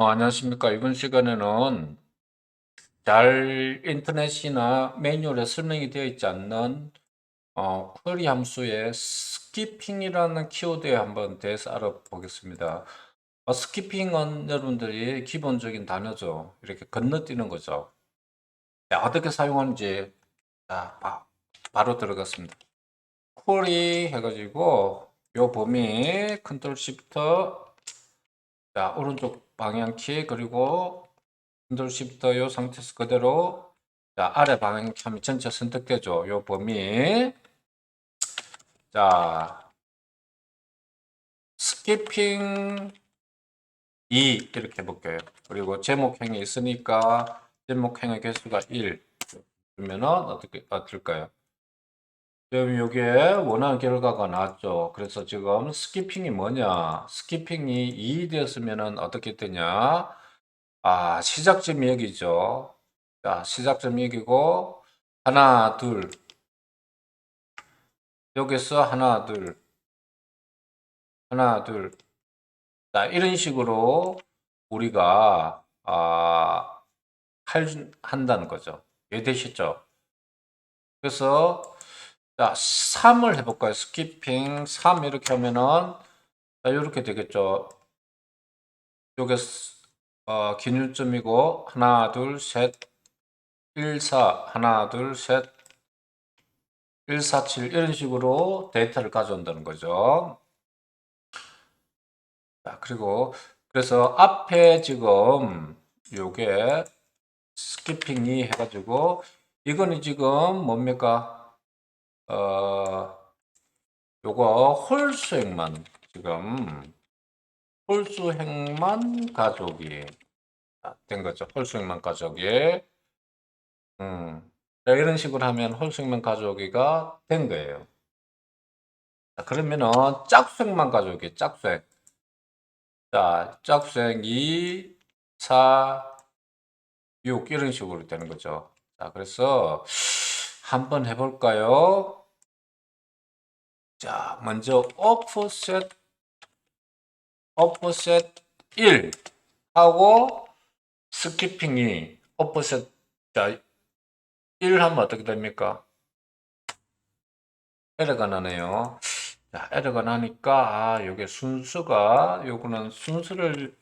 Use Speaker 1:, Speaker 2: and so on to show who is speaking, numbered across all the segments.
Speaker 1: 어, 안녕하십니까. 이번 시간에는 잘 인터넷이나 매뉴얼에 설명이 되어 있지 않는 어, 쿼리 함수의 스키핑이라는 키워드에 한번 대해서 알아보겠습니다. 어, 스키핑은 여러분들이 기본적인 단어죠. 이렇게 건너뛰는 거죠. 자, 어떻게 사용하는지 자, 바, 바로 들어갔습니다. 쿼리 해가지고 요 범위 컨트롤 시프트 자, 오른쪽 방향키 그리고 컨트롤 시프트 요 상태에서 그대로 자, 아래 방향키 하면 전체 선택되죠. 요 범위. 자, 스키핑 2 이렇게 해볼게요. 그리고 제목행이 있으니까 제목행의 개수가 1 그러면은 어떻게 어떨까요? 지금 여기에 원하는 결과가 나왔죠. 그래서 지금 스키핑이 뭐냐? 스키핑이 2 되었으면 어떻게 되냐? 아, 시작점이 여기죠. 자, 시작점이 여기고, 하나, 둘. 여기서 하나, 둘. 하나, 둘. 자, 이런 식으로 우리가, 아, 할, 한다는 거죠. 이해 되시죠? 그래서, 자, 3을 해볼까요? 스키핑 3 이렇게 하면은, 자, 이렇게 되겠죠. 요게, 어, 기준점이고, 하나, 둘, 셋, 1, 4, 하나, 둘, 셋, 1, 4, 7, 이런 식으로 데이터를 가져온다는 거죠. 자, 그리고, 그래서 앞에 지금, 요게, 스키핑이 해가지고, 이거는 지금 뭡니까? 어, 요거 홀수행만 지금 홀수행만 가족이 된 거죠. 홀수행만 가족이 음, 자, 이런 식으로 하면 홀수행만 가족이가 된 거예요. 자, 그러면은 짝수행만 가족이 짝수행 자, 짝수행 2, 4, 6 이런 식으로 되는 거죠. 자, 그래서 한번 해볼까요? 자, 먼저 offset offset 1 하고 스키핑이 offset 자, 1 하면 어떻게 됩니까? 에러가 나네요. 자, 에러가 나니까 아, 요게 순수가 요거는 순수를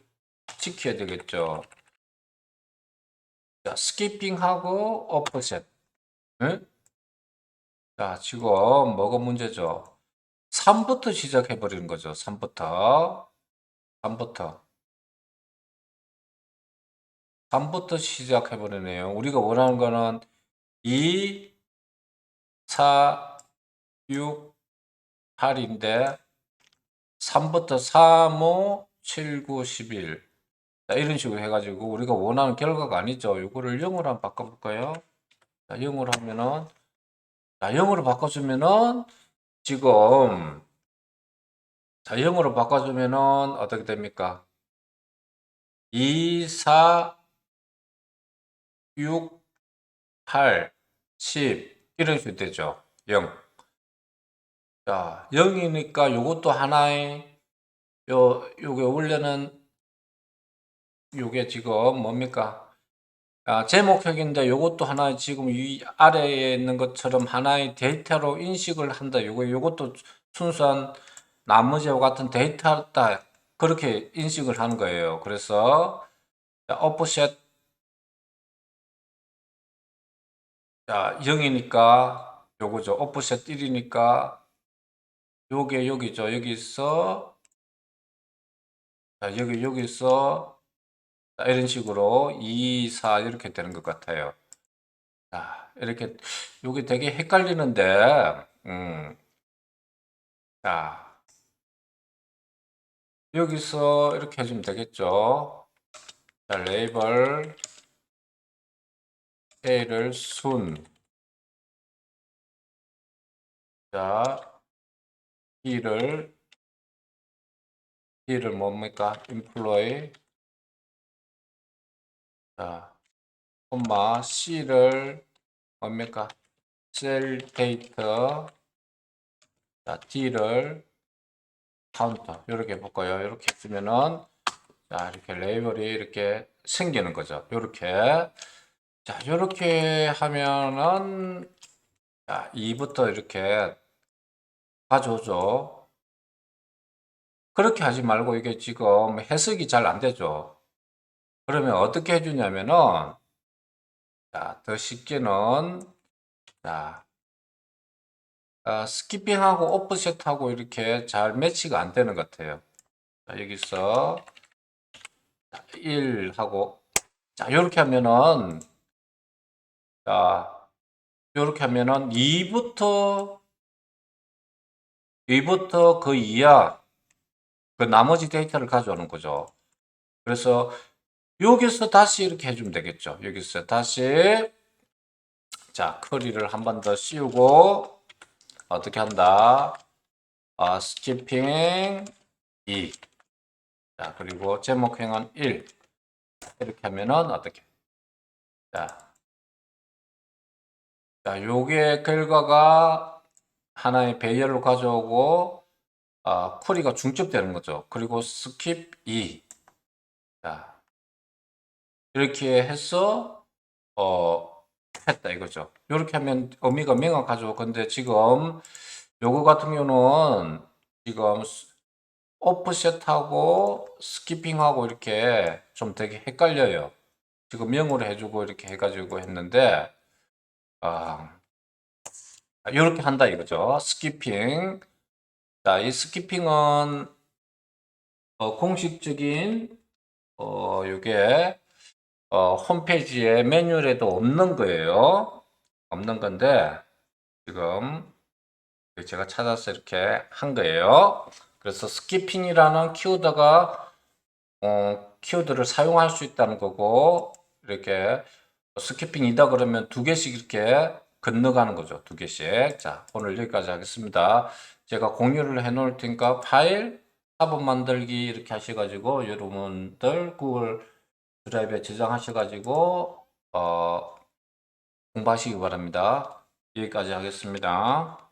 Speaker 1: 지켜야 되겠죠. 자, 스키핑하고 offset. 응? 자, 지금 뭐가 문제죠? 3부터 시작해 버리는 거죠. 3부터. 3부터. 3부터 시작해 버리네요. 우리가 원하는 거는 2, 4, 6, 8인데 3부터 3, 5, 7, 9, 11. 자, 이런 식으로 해 가지고 우리가 원하는 결과가 아니죠. 이거를 0으로 한번 바꿔 볼까요? 자, 0으로 하면은 자, 0으로 바꿔 주면은 지금 자, 0으로 바꿔주면은 어떻게 됩니까? 2, 4, 6, 8, 10 이런 식으로 되죠. 0. 자, 0이니까 요것도 하나의 요 요게 원래는 요게 지금 뭡니까? 아, 제목형인데 요것도 하나의 지금 이 아래에 있는 것처럼 하나의 데이터로 인식을 한다. 요거 요것도 순수한 나머지와 같은 데이터다. 그렇게 인식을 하는 거예요. 그래서 자, 오프셋 자, 0이니까 요거죠. 오프셋 1이니까 요게 여기죠. 여기서 자, 여기 여기서 자, 이런 식으로 2, 4 이렇게 되는 것 같아요. 자, 이렇게 여기 되게 헷갈리는데 음. 자, 여기서 이렇게 해주면 되겠죠. 자, 레이블 A를 순 자, B를 B를 뭡니까? employee 자, 콤마 C를 뭡니까? 셀 데이터 자, D를 카운터 이렇게 해볼까요? 이렇게 했으면은 자, 이렇게 레이블이 이렇게 생기는 거죠. 요렇게. 자, 요렇게 하면은, 자, 2부터 이렇게 가져오죠. 그렇게 하지 말고 이게 지금 해석이 잘 안 되죠. 그러면 어떻게 해주냐면은, 자, 더 쉽게는, 자, 아, 스키핑하고 오프셋하고 이렇게 잘 매치가 안 되는 것 같아요. 자, 여기서 1 하고 자, 이렇게 하면은 자, 이렇게 하면은 2부터 2부터 그 이하 그 나머지 데이터를 가져오는 거죠. 그래서 여기서 다시 이렇게 해주면 되겠죠. 여기서 다시 자, 커리를 한 번 더 씌우고 어떻게 한다? 아, 스키핑 2. 자, 그리고 제목행은 1. 이렇게 하면은 어떻게? 자. 자, 요게 결과가 하나의 배열로 가져오고 아, 쿼리가 중첩되는 거죠. 그리고 스킵 2. 자. 이렇게 해서 어 했다 이거죠. 이렇게 하면 의미가 명확하죠. 근데 지금 요거 같은 경우는 지금 스- 오프셋하고 스키핑하고 이렇게 좀 되게 헷갈려요. 지금 명으로 해주고 이렇게 해가지고 했는데 아 이렇게 한다 이거죠. 스키핑. 자, 이 스키핑은 어, 공식적인 어 요게 어, 홈페이지에 매뉴얼에도 없는 거예요. 없는 건데 지금 제가 찾아서 이렇게 한 거예요. 그래서 스키핑이라는 키워드가 어, 키워드를 사용할 수 있다는 거고 이렇게 스키핑이다 그러면 두 개씩 이렇게 건너가는 거죠. 두 개씩. 자, 오늘 여기까지 하겠습니다. 제가 공유를 해 놓을 테니까 파일 화분 만들기 이렇게 하셔가지고 여러분들 구글 드라이브에 저장하셔가지고 어, 공부하시기 바랍니다. 여기까지 하겠습니다.